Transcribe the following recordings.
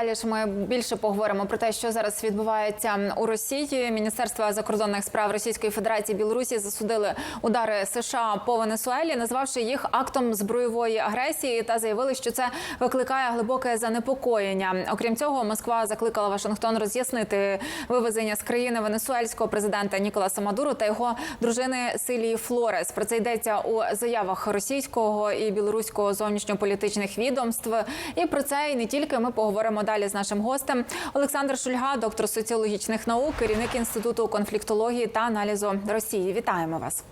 далі ж ми більше поговоримо про те, що зараз відбувається у Росії. Міністерство закордонних справ Російської Федерації Білорусі засудили удари США по Венесуелі, назвавши їх актом збройової агресії, та заявили, що це викликає глибоке занепокоєння. Окрім цього, Москва закликала Вашингтон роз'яснити вивезення з країни венесуельського президента Ніколаса Мадуру та його дружини Силії Флорес. Про це йдеться у заявах російського і білоруського зовнішньополітичних відомств. І про це і не тільки ми поговоримо далі з нашим гостем. Олександр Шульга, доктор соціологічних наук, керівник інституту конфліктології та аналізу Росії. Вітаємо вас.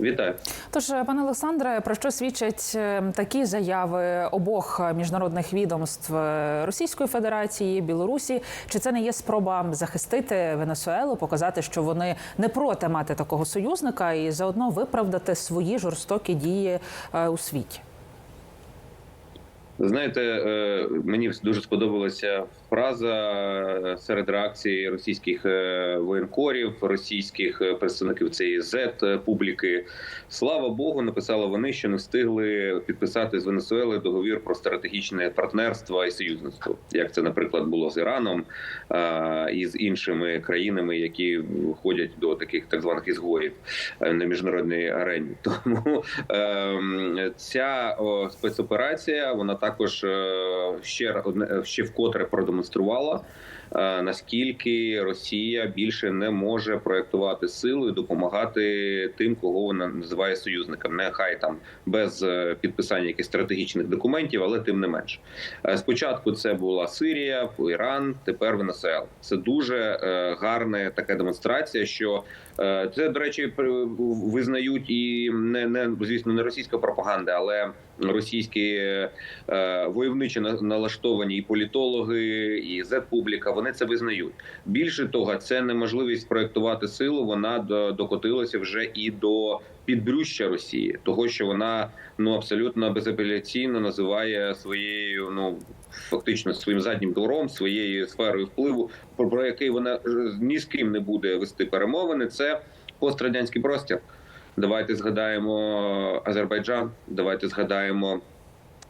Вітаю. Тож, пане Олександре, про що свідчать е, такі заяви обох міжнародних відомств е, Російської Федерації Білорусі? Чи це не є спроба захистити Венесуелу, показати, що вони не проти мати такого союзника, і заодно виправдати свої жорстокі дії е, у світі? Знаєте, е, мені дуже сподобалася фраза серед реакцій російських е, воєнкорів, російських е, представників цієї Z публіки. Слава Богу, написали вони, що не встигли підписати з Венесуели договір про стратегічне партнерство і союзництво, як це, наприклад, було з Іраном і з іншими країнами, які входять до таких так званих ізгоїв на міжнародній арені. Тому ем, ця спецоперація вона також ще одне ще вкотре продемонструвала. Наскільки Росія більше не може проектувати силу і допомагати тим, кого вона називає союзником, нехай там без підписання якихось стратегічних документів, але тим не менш, спочатку це була Сирія, Іран, тепер Венесуела. Це дуже гарна така демонстрація, що це до речі, визнають і не не звісно не російська пропаганда, але російські е, войовничі налаштовані і політологи, і зет-публіка, Вони це визнають. Більше того, це неможливість проектувати силу. Вона докотилася вже і до підбрюща Росії, того що вона ну абсолютно безапеляційно називає своєю, ну фактично своїм заднім двором, своєю сферою впливу, про який вона ні з ким не буде вести перемовини. Це пострадянський простір. Давайте згадаємо Азербайджан. Давайте згадаємо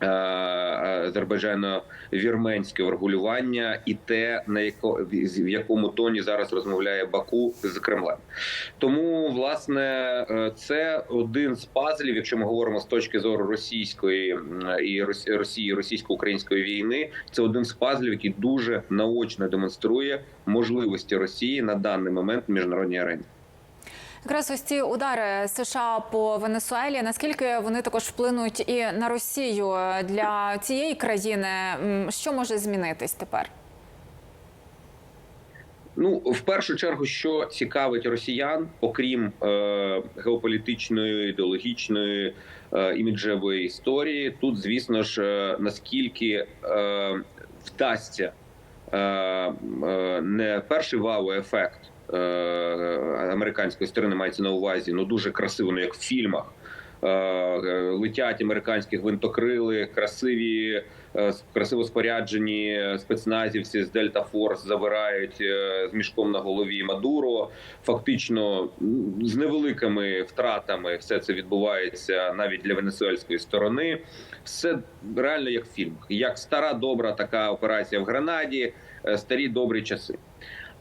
азербайджано-вірменське врегулювання і те, на яко в якому тоні зараз розмовляє Баку з Кремлем. Тому власне це один з пазлів, якщо ми говоримо з точки зору російської і Росії російсько-української війни. Це один з пазлів, який дуже наочно демонструє можливості Росії на даний момент в міжнародній арені. Якраз ось ці удари США по Венесуелі. Наскільки вони також вплинуть і на Росію для цієї країни? Що може змінитись тепер? Ну, в першу чергу, що цікавить росіян, окрім е, геополітичної, ідеологічної е, іміджевої історії, тут, звісно ж, е, наскільки е, вдасться е, е, не перший вау-ефект. Е, американської сторони мається на увазі ну дуже красиво, ну як в фільмах. Е, летять американські гвинтокрили, красиві, е, красиво споряджені спецназівці з Дельта Форс забирають з мішком на голові Мадуро. Фактично з невеликими втратами все це відбувається навіть для венесуельської сторони. Все реально як в фільмах, як стара добра така операція в Гранаді, старі добрі часи.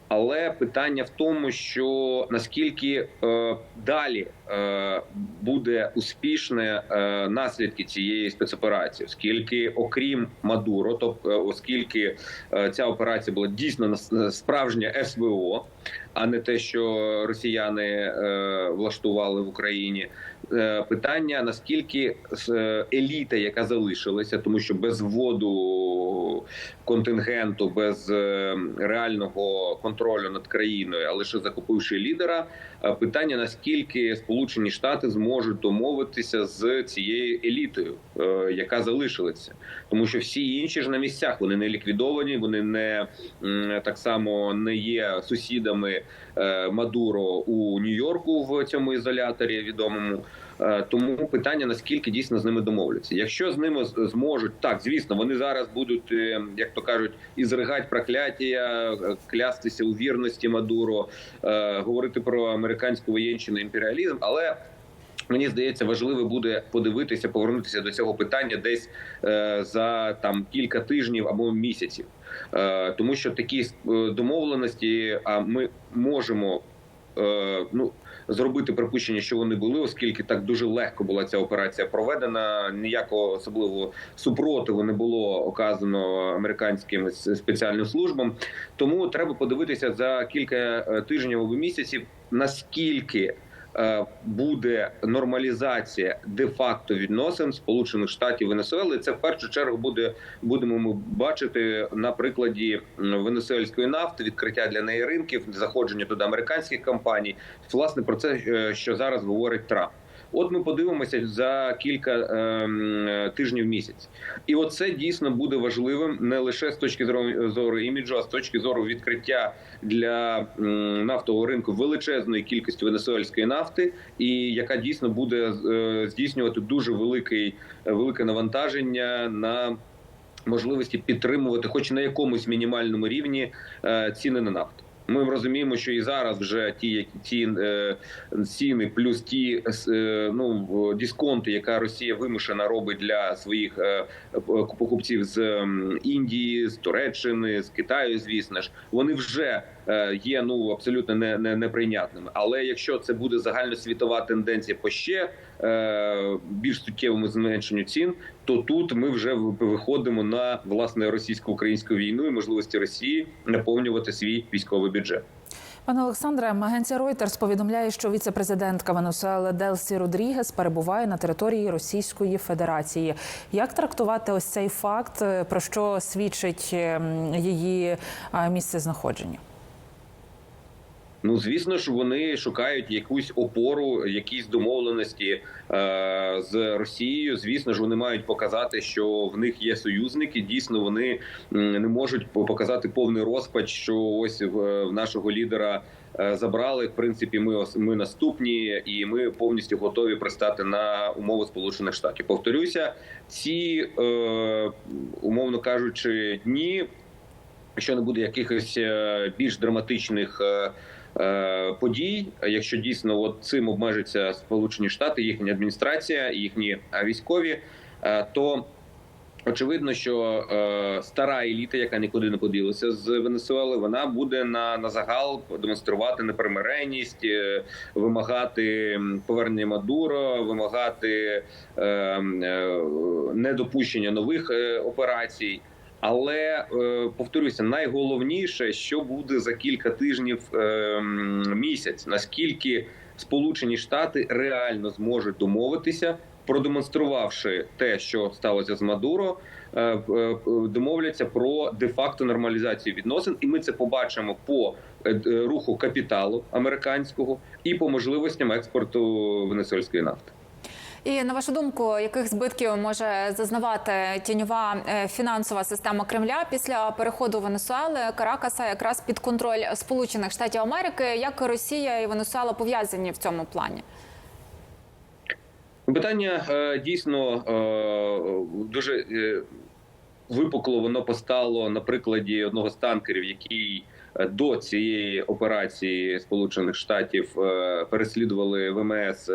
Але питання в тому, що наскільки е, далі е, буде успішне е, наслідки цієї спецоперації, оскільки, окрім Мадуро, тобто оскільки е, ця операція була дійсно справжня СВО, а не те, що росіяни е, влаштували в Україні. Е, питання наскільки е, еліта, яка залишилася, тому що без вводу контингенту, без реального контролю над країною, а лише закупивши лідера, питання наскільки Сполучені Штати зможуть домовитися з цією елітою, яка залишилася, тому що всі інші ж на місцях вони не ліквідовані, вони не так само не є сусідами Мадуро у Нью-Йорку в цьому ізоляторі відомому. Тому питання наскільки дійсно з ними домовляться. Якщо з ними зможуть так, звісно, вони зараз будуть, як то кажуть, ізригати прокляття, клястися у вірності Мадуро, говорити про американську воєнщину імперіалізм, але Мені здається, важливо буде подивитися, повернутися до цього питання десь е, за там кілька тижнів або місяців, е, тому що такі е, домовленості, а ми можемо е, ну зробити припущення, що вони були, оскільки так дуже легко була ця операція проведена. Ніякого особливого супротиву не було оказано американським спеціальним службам. Тому треба подивитися за кілька е, тижнів або місяців, наскільки е, буде нормалізація де-факто відносин Сполучених Штатів Венесуели. Це в першу чергу буде будемо ми бачити на прикладі венесуельської нафти, відкриття для неї ринків, заходження туди американських компаній. Власне про це, е, що зараз говорить Трамп. От ми подивимося за кілька ем, тижнів місяць, і оце дійсно буде важливим не лише з точки зору, іміджу, а з точки зору відкриття для м, нафтового ринку величезної кількості венесуельської нафти, і яка дійсно буде е, здійснювати дуже великий велике навантаження на можливості підтримувати, хоч на якомусь мінімальному рівні, е, ціни на нафту. Ми розуміємо, що і зараз вже ті які- ті е, ціни, плюс ті е, ну дисконти, яка Росія вимушена робить для своїх е, покупців з Індії, з Туреччини, з Китаю, звісно ж, вони вже є ну абсолютно не, не неприйнятними. Але якщо це буде загальносвітова тенденція по ще е, більш суттєвому зменшенню цін, то тут ми вже виходимо на власне російсько-українську війну і можливості Росії наповнювати свій військовий бюджет. Пане Олександре, агенція Reuters повідомляє, що віце-президентка Венесуели Делсі Родрігес перебуває на території Російської Федерації. Як трактувати ось цей факт, е, про що свідчить ем, її е, місце знаходження? Ну звісно ж, вони шукають якусь опору, якісь домовленості е, з Росією. Звісно ж, вони мають показати, що в них є союзники. Дійсно, вони не можуть показати повний розпач, що ось в, нашого лідера. е, Забрали в принципі, ми ми наступні, і ми повністю готові пристати на умови Сполучених Штатів. Повторюся, ці е, умовно кажучи, дні, якщо не буде якихось е, більш драматичних е, подій, якщо дійсно от цим обмежаться Сполучені Штати, їхня адміністрація, їхні е, військові, е, то очевидно, що е, стара еліта, яка нікуди не поділася з Венесуели, вона буде на, на загал демонструвати непримиренність, е, вимагати повернення Мадуро, вимагати е, е, недопущення нових е, операцій. Але е, повторюся, найголовніше, що буде за кілька тижнів е, місяць, наскільки Сполучені Штати реально зможуть домовитися, продемонструвавши те, що сталося з Мадуро, е, домовляться про де-факто нормалізацію відносин, і ми це побачимо по руху капіталу американського і по можливостям експорту венесуельської нафти. І на вашу думку, яких збитків може зазнавати тіньова е, фінансова система Кремля після переходу Венесуели Каракаса якраз під контроль Сполучених Штатів Америки? Як Росія і Венесуела пов'язані в цьому плані? Питання е, дійсно е, дуже випукло воно постало на прикладі одного з танкерів, який до цієї операції Сполучених Штатів переслідували ВМС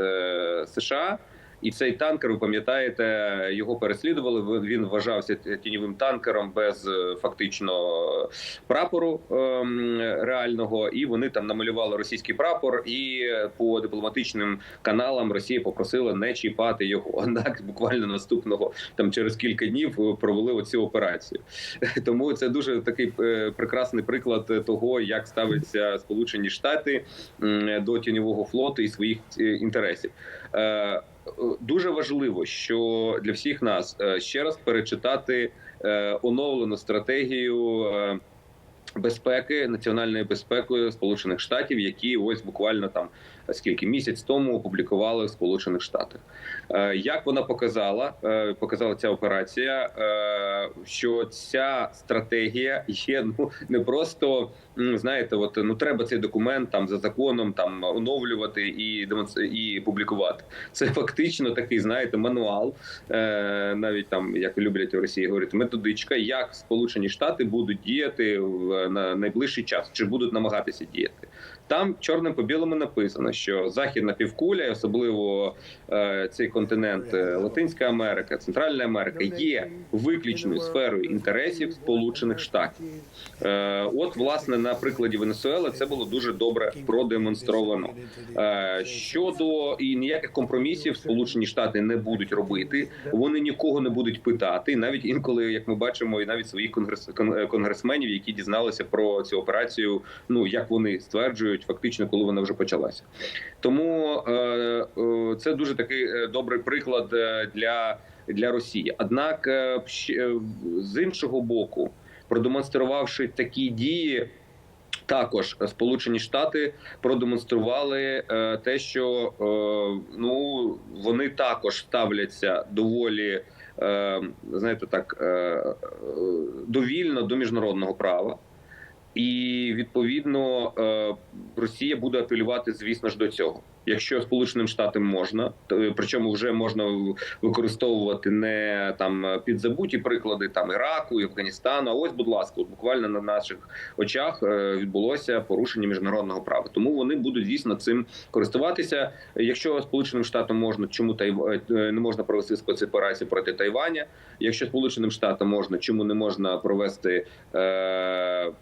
США. І цей танкер, ви пам'ятаєте, його переслідували. Він вважався тіньовим танкером без е, фактично прапору ем, реального, і вони там намалювали російський прапор. І по дипломатичним каналам Росія попросила не чіпати його. Однак, буквально наступного там через кілька днів е, провели оцю операцію. Тому це дуже такий е, прекрасний приклад того, як ставляться Сполучені Штати до тіньового флоту і своїх е, інтересів. Е, Дуже важливо, що для всіх нас е, ще раз перечитати е, оновлену стратегію безпеки, національної безпеки Сполучених Штатів, які ось буквально там скільки місяць тому опублікували в Сполучених Штатах. Е, Як вона показала, е, показала ця операція, е, що ця стратегія є ну не просто знаєте, от ну треба цей документ там за законом там оновлювати і і публікувати. Це фактично такий, знаєте, мануал, навіть там як люблять в Росії говорити, методичка, як Сполучені Штати будуть діяти в на найближчий час, чи будуть намагатися діяти. Там чорним по білому написано, що західна півкуля, особливо е, цей континент е, Латинська Америка, Центральна Америка, є виключною сферою інтересів Сполучених Штатів. Е, От, власне, на прикладі Венесуели це було дуже добре продемонстровано. Е, Щодо і ніяких компромісів Сполучені Штати не будуть робити. Вони нікого не будуть питати. Навіть інколи, як ми бачимо, і навіть своїх конгрес конгресменів, які дізналися про цю операцію. Ну як вони стверджують, фактично, коли вона вже почалася. Тому е, е, це дуже такий е, добрий приклад для, для Росії. Однак, з іншого боку, продемонструвавши такі дії. Також Сполучені Штати продемонстрували те, що ну вони також ставляться доволі, знаєте, так довільно до міжнародного права. І відповідно е, Росія буде апелювати, звісно ж, до цього. Якщо Сполученим Штатам можна, то причому вже можна використовувати не там підзабуті приклади там Іраку і Афганістану. А ось, будь ласка, буквально на наших очах е, відбулося порушення міжнародного права. Тому вони будуть дійсно цим користуватися. Якщо Сполученим Штатам можна, чому Тайв... е, не можна провести спецоперацію проти Тайваня? Якщо Сполученим Штатам можна, чому не можна провести, е,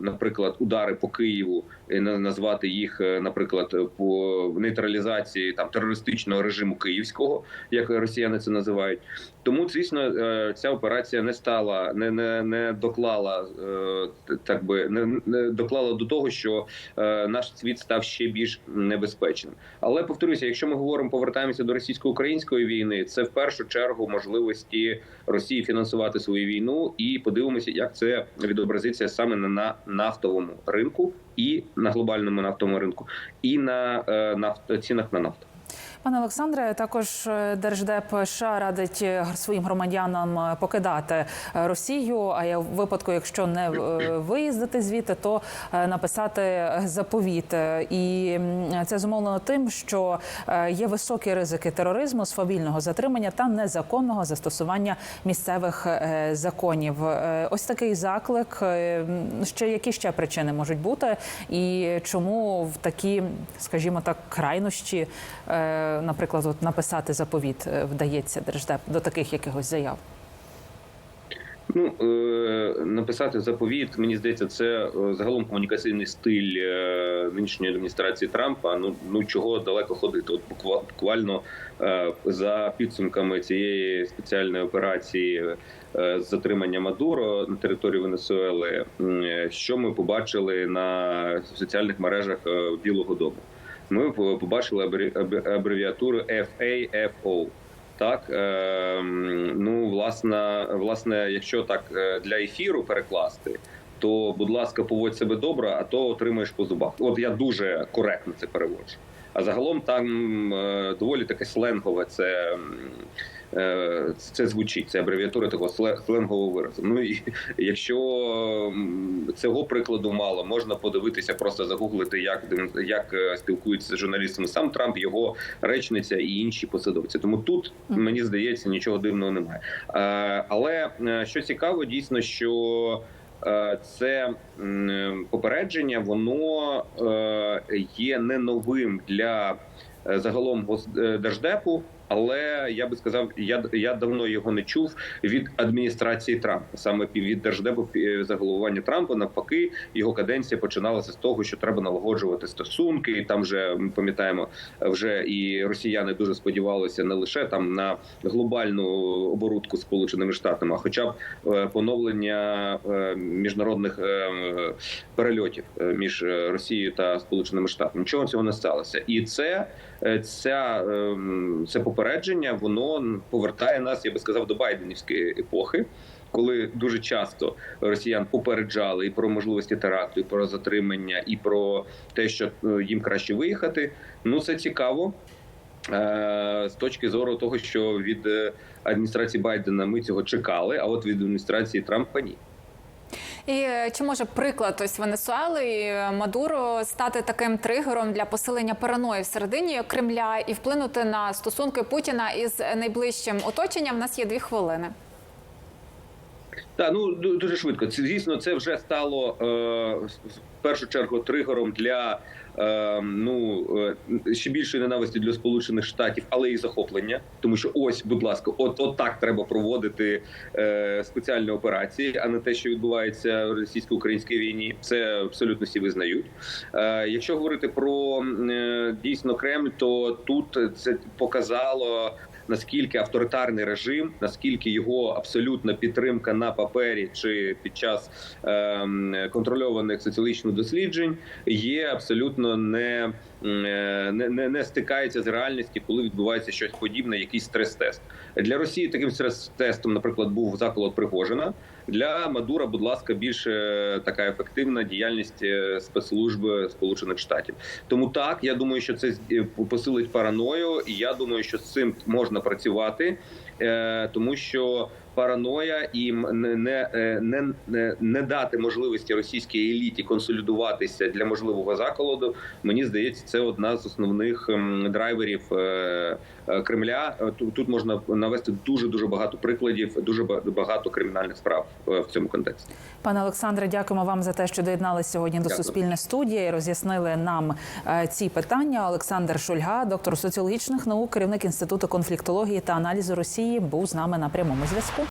наприклад, удари по Києву і на- назвати їх, е, наприклад, по нейтралізації там терористичного режиму київського, як росіяни це називають. Тому, звісно, е, ця операція не стала, не не, не доклала е, так би не, не доклала до того, що е, наш світ став ще більш небезпечним. Але повторюся, якщо ми говоримо, повертаємося до російсько-української війни, це в першу чергу можливості Росії фінансувати свою війну, і подивимося, як це відобразиться саме на, на нафтовому ринку і на глобальному нафтовому ринку, і на нафт, цінах на нафту. Пане Олександре, також е, держдеп США радить е, своїм громадянам е, покидати Росію. А я в випадку, якщо не виїздити звідти, то написати заповіт. І це зумовлено тим, що є високі ризики тероризму, свавільного затримання та незаконного застосування місцевих законів. Ось такий заклик. Ще які ще причини можуть бути, і чому в такі, скажімо так, крайнощі, наприклад, от написати заповіт е, вдається держдеп до таких якихось заяв? Ну е, написати заповіт, мені здається, це е, загалом комунікаційний стиль нинішньої адміністрації Трампа. Ну ну чого далеко ходити? От буквально за підсумками цієї спеціальної операції з затримання Мадуро на території Венесуели, що ми побачили на соціальних мережах Білого Дому. Ми побачили абрі- аб- абревіатуру FAFO. Так, е, ну власне, власне, якщо так е, для ефіру перекласти, то будь ласка, поводь себе добре, а то отримаєш по зубах. От я дуже коректно це переводжу. А загалом там е, доволі таке сленгове це. Е, Це звучить, це абревіатура такого сле- сленгового виразу. Ну і якщо цього прикладу мало, можна подивитися, просто загуглити, як як е, спілкуються з журналістами сам Трамп, його речниця і інші посадовці. Тому тут мені здається нічого дивного немає. Е, Але що цікаво, дійсно, що це попередження, воно є не новим для загалом держдепу. Але я би сказав, я я давно його не чув від адміністрації Трампа, саме від держдепу за головування Трампа. Навпаки, його каденція починалася з того, що треба налагоджувати стосунки. І там вже ми пам'ятаємо, вже і росіяни дуже сподівалися не лише там на глобальну оборудку з сполученими штатами, а хоча б е, поновлення е, міжнародних е, перельотів між Росією та Сполученими Штатами. Нічого цього не сталося, і це. Ця ем, це попередження, воно повертає нас, я би сказав, до Байденівської епохи, коли дуже часто росіян попереджали і про можливості теракту, і про затримання, і про те, що е, їм краще виїхати. Ну це цікаво. Е, З точки зору того, що від е, адміністрації Байдена ми цього чекали, а от від адміністрації Трампа ні. І е, чи може приклад ось Венесуели і е, Мадуро стати таким тригером для посилення параної всередині Кремля і вплинути на стосунки Путіна із найближчим оточенням? У нас є дві хвилини. Так, ну дуже швидко. Це звісно, це вже стало е, в першу чергу тригером для е, ну е, ще більшої ненависті для Сполучених Штатів, але і захоплення. Тому що ось, будь ласка, от, от так треба проводити е, спеціальні операції, а не те, що відбувається в російсько-українській війні. Це абсолютно всі визнають. Е, якщо говорити про е, дійсно Кремль, то тут це показало наскільки авторитарний режим, наскільки його абсолютна підтримка на папері чи під час ем, контрольованих соціологічних досліджень є абсолютно не, е, не, не, не стикається з реальністю, коли відбувається щось подібне, якийсь стрес-тест для Росії. Таким стрес-тестом, наприклад, був заколот Пригожина. Для Мадура, будь ласка, більш е, така ефективна діяльність е, спецслужби Сполучених Штатів. Тому так я думаю, що це е, посилить параною, і я думаю, що з цим можна працювати, тому що параноя і не, не, е, не, не, не дати можливості російській еліті консолідуватися для можливого заколоду. Мені здається, це одна з основних драйверів е, е, Кремля. Тут, тут можна навести дуже дуже багато прикладів, дуже багато кримінальних справ в цьому контексті. Пане Олександре, дякуємо вам за те, що доєдналися сьогодні до Дякую. Суспільне студії. Роз'яснили нам ці питання. Олександр Шульга, доктор соціологічних наук, керівник інституту конфліктології та аналізу Росії, був з нами на прямому зв'язку.